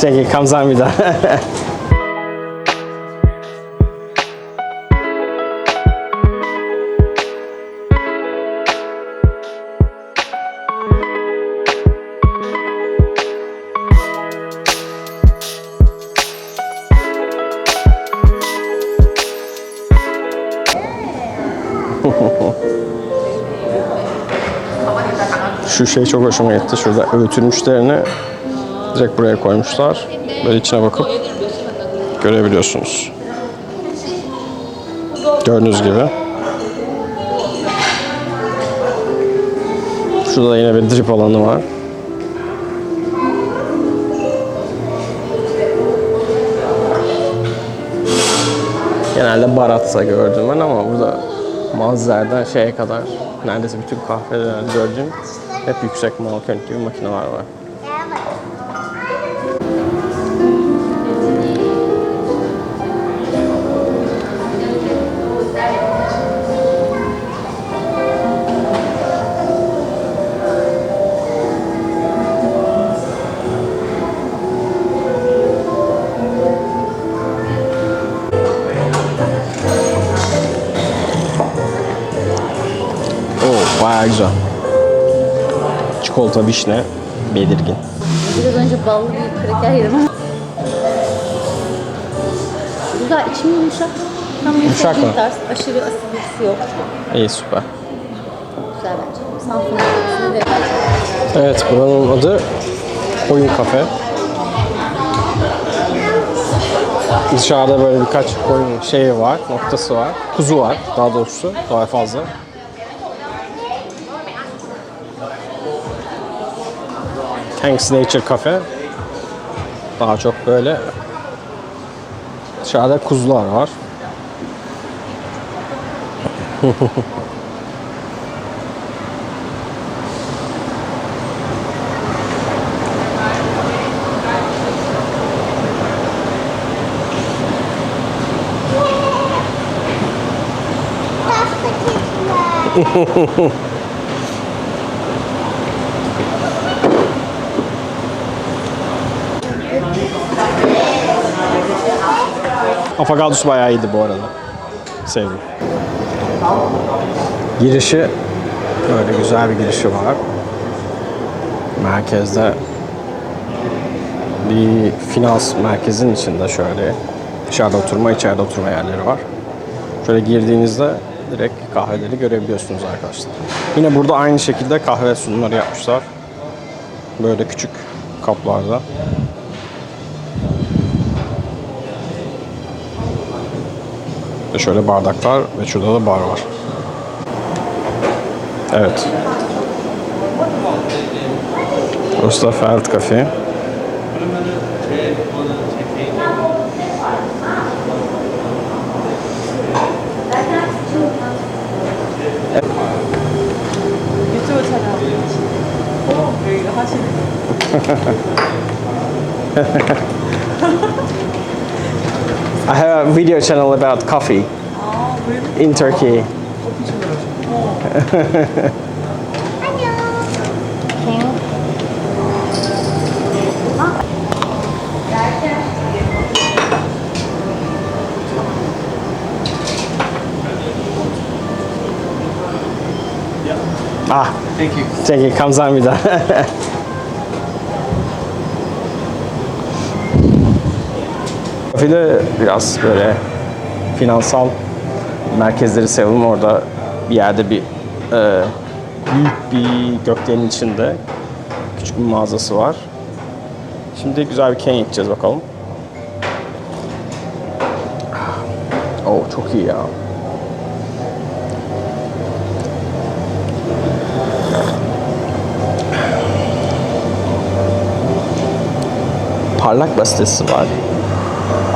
Peki 감사합니다. Şu şey çok hoşuma gitti. Şurada öğütülmüşlerini direkt buraya koymuşlar. Böyle içine bakıp görebiliyorsunuz. Gördüğünüz gibi. Şurada da yine bir drip alanı var. Genelde baratsa gördüm ben ama burada Mazer'den şeye kadar neredeyse bütün kahveler gördüğüm hep yüksek malkent gibi makineler var. Çikolata, vişne, belirgin. Biraz önce ballı bir kraker yedim ama. Güzel, içim yumuşak. Tam Yumuşak mı? tarz. Aşırı asidisi yok. İyi süper. Güzel bence. De Evet buranın adı Oyun Kafe. Dışarıda böyle birkaç koyun şeyi var, noktası var. Kuzu var daha doğrusu, daha fazla. Thanks Nature Cafe. Daha çok böyle dışarıda kuzular var. Afagadus bayağı iyiydi bu arada. Sevdim. Girişi böyle güzel bir girişi var. Merkezde bir finans merkezin içinde şöyle dışarıda oturma, içeride oturma yerleri var. Şöyle girdiğinizde direkt kahveleri görebiliyorsunuz arkadaşlar. Yine burada aynı şekilde kahve sunumları yapmışlar. Böyle küçük kaplarda. Ve şöyle bardaklar ve şurada da bar var. Evet. Burası da Felt Cafe. I have a video channel about coffee 아, 왜? in Turkey. Ah, Thank you. thank you. 감사합니다. Kafede biraz böyle finansal merkezleri seviyorum. Orada bir yerde bir e, büyük bir gökdelenin içinde küçük bir mağazası var. Şimdi güzel bir Kenya gideceğiz bakalım. Oh çok iyi ya. parlak basitesi var.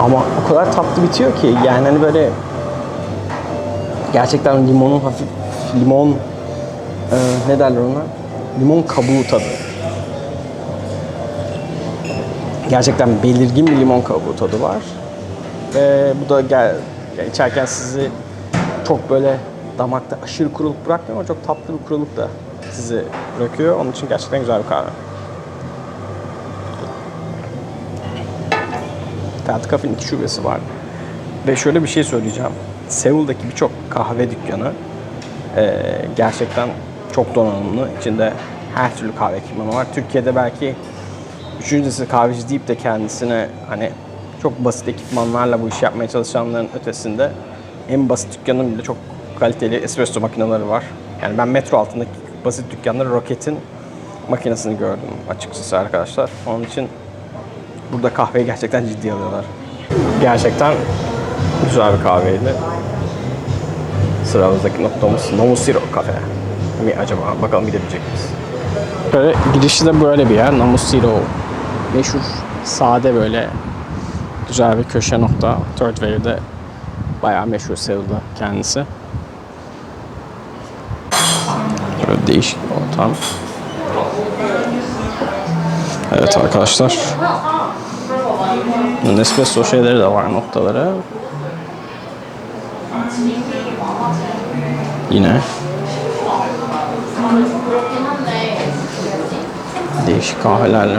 Ama o kadar tatlı bitiyor ki yani hani böyle gerçekten limonun hafif limon e, ne derler ona? Limon kabuğu tadı. Gerçekten belirgin bir limon kabuğu tadı var. Ve bu da gel, içerken sizi çok böyle damakta aşırı kuruluk bırakmıyor ama çok tatlı bir kuruluk da sizi bırakıyor. Onun için gerçekten güzel bir kahve. Pelt Cafe'nin iki şubesi var. Ve şöyle bir şey söyleyeceğim. Seul'daki birçok kahve dükkanı e, gerçekten çok donanımlı. İçinde her türlü kahve ekipmanı var. Türkiye'de belki üçüncü nesil kahveci deyip de kendisine hani çok basit ekipmanlarla bu işi yapmaya çalışanların ötesinde en basit dükkanın bile çok kaliteli espresso makineleri var. Yani ben metro altındaki basit dükkanları Rocket'in makinesini gördüm açıkçası arkadaşlar. Onun için burada kahveyi gerçekten ciddi alıyorlar. Gerçekten güzel bir kahveydi. Sıramızdaki noktamız Nomusiro Cafe mi acaba? Bakalım gidebilecek miyiz? Böyle girişi de böyle bir yer. Nomusiro. Meşhur sade böyle güzel bir köşe nokta. Third Wave'de bayağı meşhur Seul'da kendisi. Böyle değişik bir ortam. Evet arkadaşlar. Nespresso şeyleri de var noktaları. Yine değişik kahvelerle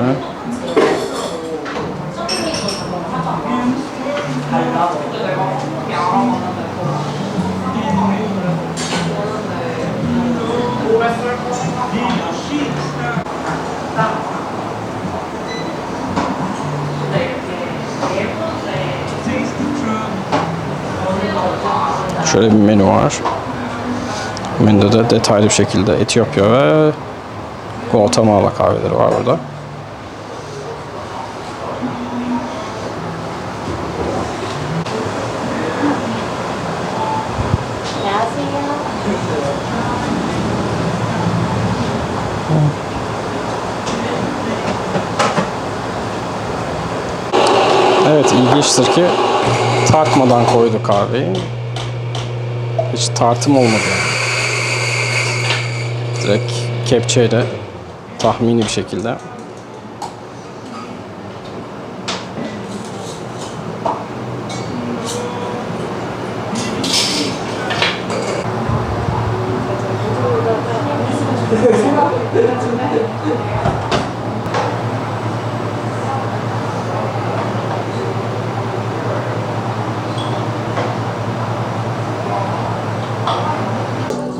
şöyle bir menü var. Menüde de detaylı bir şekilde Etiyopya ve Guatemala kahveleri var burada. Evet ilginçtir ki tartmadan koydu kahveyi. Hiç tartım olmadı. Direkt kepçeyle tahmini bir şekilde.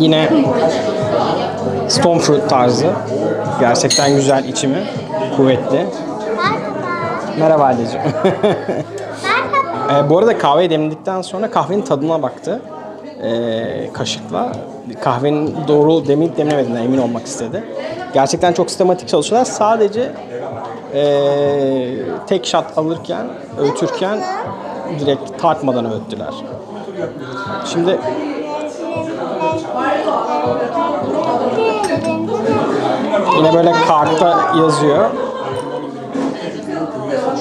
Yine stone fruit tarzı. Gerçekten güzel içimi. Kuvvetli. Merhaba anneciğim. Ee, bu arada kahveyi demledikten sonra kahvenin tadına baktı. Ee, kaşıkla. Kahvenin doğru demleyip demlemediğine emin olmak istedi. Gerçekten çok sistematik çalışıyorlar. Sadece ee, tek shot alırken, öğütürken direkt tartmadan öğüttüler. Şimdi Yine böyle kartta yazıyor.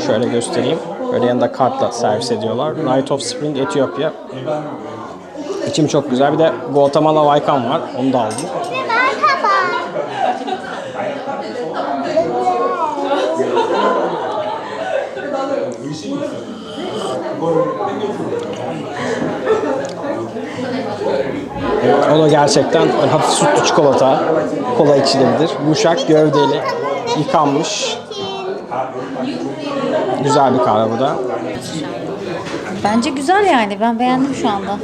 Şöyle göstereyim. Böyle yanında kartla servis ediyorlar. Night of Spring Etiyopya. İçim çok güzel. Bir de Guatemala Vaykan var. Onu da aldım. O da gerçekten hafif sütlü çikolata. Kola içilebilir. Yumuşak, gövdeli, yıkanmış. Güzel bir kahve bu da. Bence güzel yani. Ben beğendim şu anda.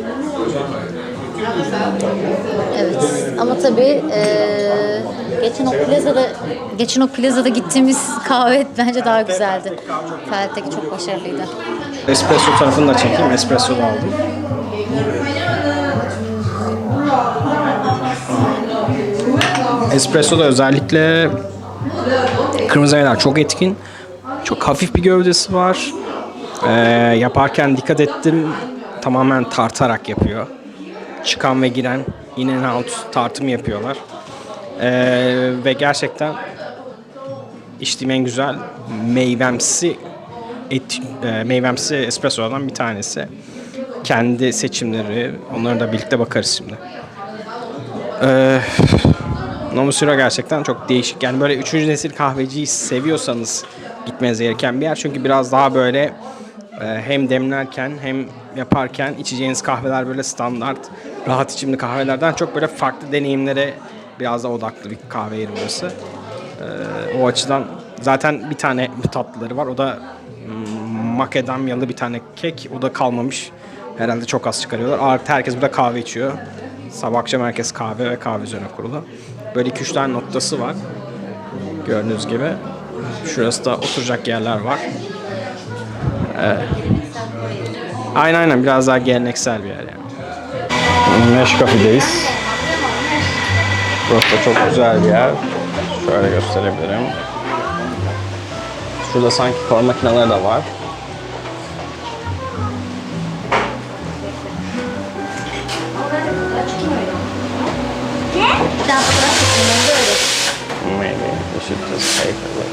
Evet. Ama tabii eee, geçen o plazada geçen o plazada gittiğimiz kahve bence daha güzeldi. Felt'teki çok başarılıydı. Espresso tarafını da çekeyim. Espresso da aldım. Espresso'da özellikle kırmızı aylar çok etkin. Çok hafif bir gövdesi var. Ee, yaparken dikkat ettim tamamen tartarak yapıyor. Çıkan ve giren in and out tartım yapıyorlar. Ee, ve gerçekten içtiğim en güzel meyvemsi et, e, meyvemsi espressolardan bir tanesi. Kendi seçimleri, onlara da birlikte bakarız şimdi. Ee, Nomusura gerçekten çok değişik. Yani böyle üçüncü nesil kahveciyi seviyorsanız gitmeniz gereken bir yer. Çünkü biraz daha böyle e, hem demlerken hem yaparken içeceğiniz kahveler böyle standart, rahat içimli kahvelerden çok böyle farklı deneyimlere biraz da odaklı bir kahve yeri burası. Ee, o açıdan zaten bir tane tatlıları var. O da hmm, makadamyalı bir tane kek. O da kalmamış. Herhalde çok az çıkarıyorlar. Artı herkes burada kahve içiyor. Sabah akşam herkes kahve ve kahve üzerine kurulu. Böyle 2-3 tane noktası var. Gördüğünüz gibi. Şurası da oturacak yerler var. Aynen aynen biraz daha geleneksel bir yer yani. Meş kafedeyiz. Burası da çok güzel bir yer. Şöyle gösterebilirim. Şurada sanki kor makineleri de var. We should just take a look.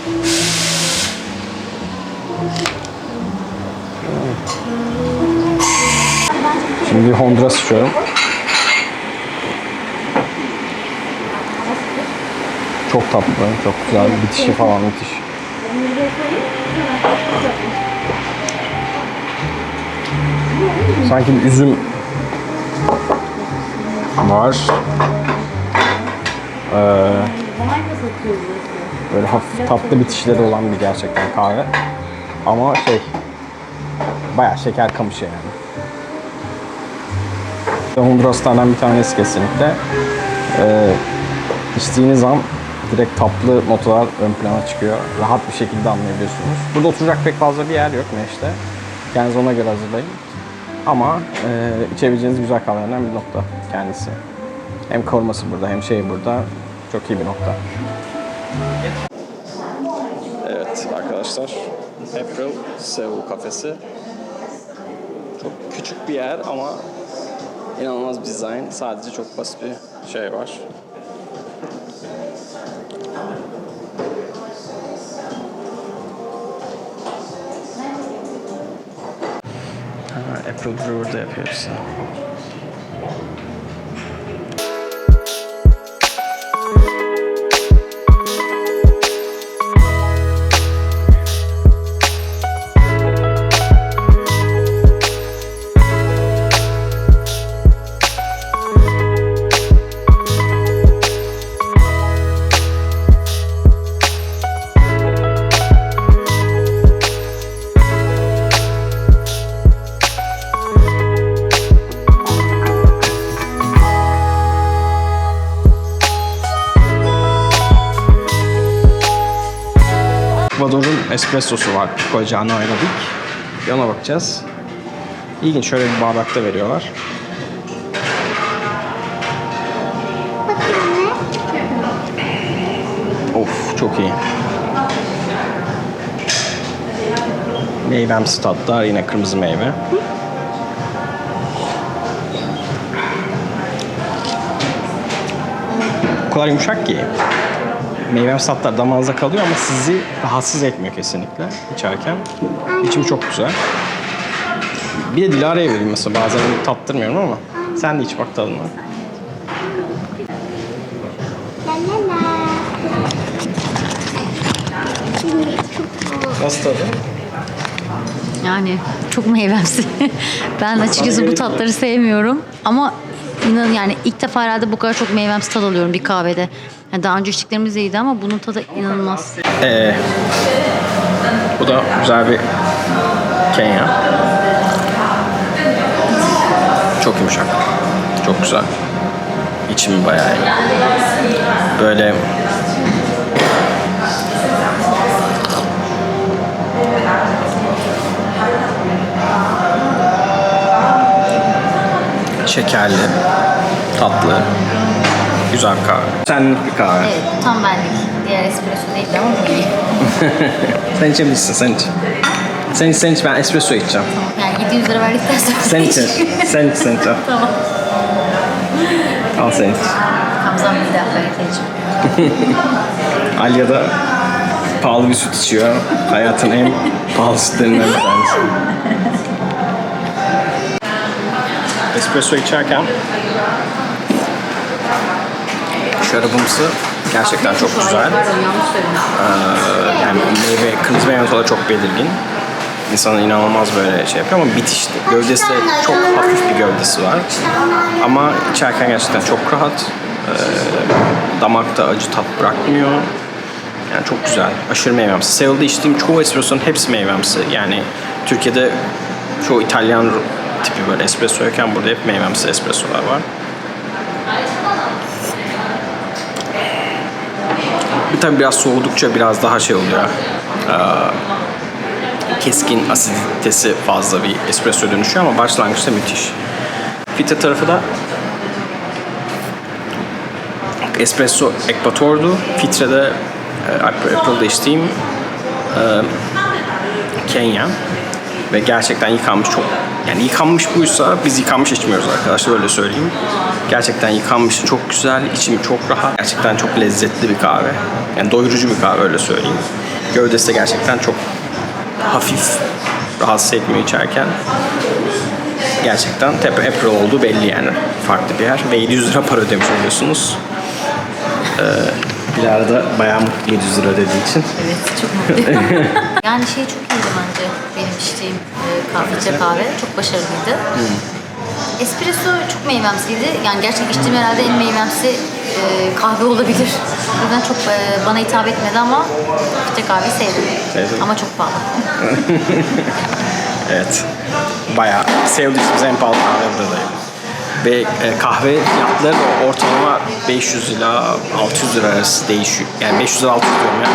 Şimdi Honduras içiyorum. Çok tatlı, çok güzel. Bitişi falan müthiş. Sanki bir üzüm var. Ee, Böyle hafif tatlı bitişleri olan bir gerçekten kahve. Ama şey, bayağı şeker kamışı yani. Honduras'tan bir tanesi kesinlikle. Ee, içtiğiniz an direkt tatlı notalar ön plana çıkıyor. Rahat bir şekilde anlayabiliyorsunuz. Burada oturacak pek fazla bir yer yok Meş'te. Kendinizi ona göre hazırlayın. Ama e, içebileceğiniz güzel kahvelerden bir nokta kendisi. Hem koruması burada hem şey burada. Çok iyi bir nokta. Evet arkadaşlar. April Seoul kafesi. Çok küçük bir yer ama inanılmaz bir dizayn. Sadece çok basit bir şey var. April Brewer'da yapıyoruz. Espressosu var. Koyacağını ayırdık. Bir ona bakacağız. İlginç şöyle bir bardakta veriyorlar. Of çok iyi. Meyvemsi tatlar yine kırmızı meyve. O kadar yumuşak ki meyvemsi tatlar damağınıza kalıyor ama sizi rahatsız etmiyor kesinlikle içerken. İçimi çok güzel. Bir de Dilara'ya vereyim mesela bazen tattırmıyorum ama sen de iç bak tadına. Nasıl tadı? Yani çok meyvemsi. ben açıkçası bu tatları sevmiyorum. Ama inan yani ilk defa herhalde bu kadar çok meyvemsi tad alıyorum bir kahvede. Yani daha önce içtiklerimiz de iyiydi ama bunun tadı inanılmaz. Ee, bu da güzel bir Kenya. Çok yumuşak. Çok güzel. İçimi bayağı iyi. Böyle şekerli, tatlı, güzel bir kahve. Senlik bir kahve. Evet tam benlik. Diğer espresso değil ama bu iyi. Sen içebilirsin, sen iç. Sen iç, sen iç. Ben espresso içeceğim. Yani 700 lira verdikten sonra Sen iç. sen iç, sen iç. tamam. Al sen iç. Hamzam bir daha verecek. Alya da pahalı bir süt içiyor. Hayatın en pahalı sütlerinden bir tanesi. Espresso içerken şarabımsı gerçekten çok güzel. Ee, yani meyve, kırmızı meyve tadı çok belirgin. İnsanı inanılmaz böyle şey yapıyor ama bitişli. Gövdesi de çok hafif bir gövdesi var. Ama içerken gerçekten çok rahat. Ee, damakta acı tat bırakmıyor. Yani çok güzel. Aşırı meyvemsi. Seul'da içtiğim çoğu espresso'nun hepsi meyvemsi. Yani Türkiye'de çoğu İtalyan tipi böyle espresso yokken burada hep meyvemsi espressolar var. Bir tabii biraz soğudukça biraz daha şey oluyor. Ee, keskin asiditesi fazla bir espresso dönüşüyor ama başlangıçta müthiş. Filtre tarafı da espresso ekvatordu. Filtrede e, April'da içtiğim e, Kenya ve gerçekten yıkanmış çok yani yıkanmış buysa biz yıkanmış içmiyoruz arkadaşlar öyle söyleyeyim. Gerçekten yıkanmış çok güzel, içimi çok rahat. Gerçekten çok lezzetli bir kahve. Yani doyurucu bir kahve öyle söyleyeyim. Gövdesi de gerçekten çok hafif, rahatsız etmiyor içerken. Gerçekten Tepe April olduğu belli yani. Farklı bir yer. Ve 700 lira para ödemiş oluyorsunuz. Ee, Dilara da bayağı mutlu 700 lira ödediği için. Evet çok mutluyum. yani şey çok iyiydi bence benim içtiğim e, kahve, kahve. Çok başarılıydı. Espresso çok meyvemsiydi. Yani gerçekten içtiğim herhalde en meyvemsi e, kahve olabilir. O yüzden çok e, bana hitap etmedi ama filtre kahveyi sevdim. Sevdin. Ama çok pahalı. Evet. Bayağı sevdiğimiz en pahalı kahve buradayım. Ve e, kahve fiyatları da ortalama 500 ila 600 lira arası değişiyor. Yani 500 lira 600 diyorum ya.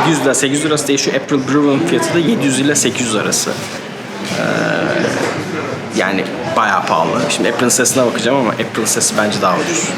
700 lira 800 lira arası değişiyor. April Brew'un fiyatı da 700 ile 800 arası. Ee, yani bayağı pahalı. Şimdi April'in sesine bakacağım ama April'in sesi bence daha ucuz.